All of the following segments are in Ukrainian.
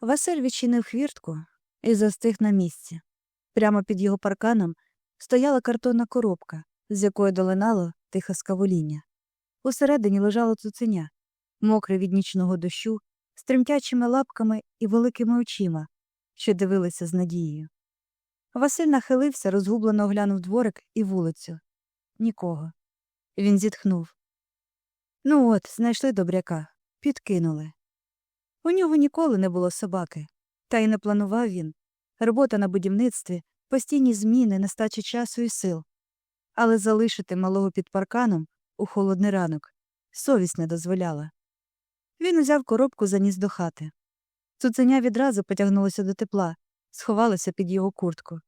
Василь відчинив хвіртку і застиг на місці. Прямо під його парканом стояла картонна коробка, з якої долинало тихе скавоління. Усередині лежало цуценя, мокре від нічного дощу, з тремтячими лапками і великими очима, що дивилися з надією. Василь нахилився, розгублено оглянув дворик і вулицю. Нікого. Він зітхнув. Ну от, знайшли добряка, підкинули. У нього ніколи не було собаки, та й не планував він. Робота на будівництві, постійні зміни, нестача часу і сил. Але залишити малого під парканом у холодний ранок совість не дозволяла. Він узяв коробку заніс до хати. Цуценя відразу потягнулося до тепла, сховалося під його куртку.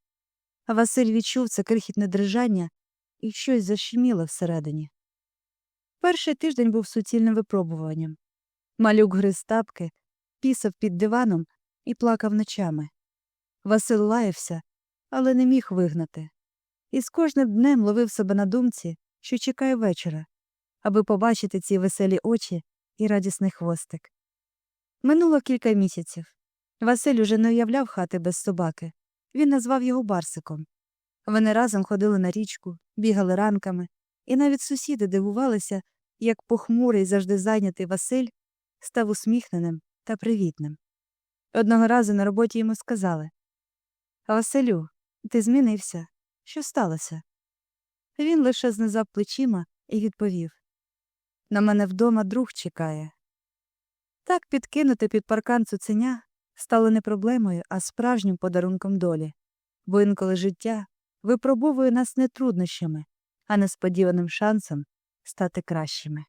Василь відчув це крихітне дрижання і щось защеміло всередині. Перший тиждень був суцільним випробуванням. Малюк гриз тапки, пісав під диваном і плакав ночами. Василь лаявся, але не міг вигнати. І з кожним днем ловив себе на думці, що чекає вечора, аби побачити ці веселі очі і радісний хвостик. Минуло кілька місяців. Василь уже не уявляв хати без собаки. Він назвав його Барсиком. Вони разом ходили на річку, бігали ранками, і навіть сусіди дивувалися, як похмурий, завжди зайнятий Василь став усміхненим та привітним. Одного разу на роботі йому сказали Василю, ти змінився. Що сталося? Він лише знизав плечима і відповів На мене вдома друг чекає. Так підкинути під паркан цуценя стало не проблемою, а справжнім подарунком долі, бо інколи життя випробовує нас не труднощами, а несподіваним шансом стати кращими.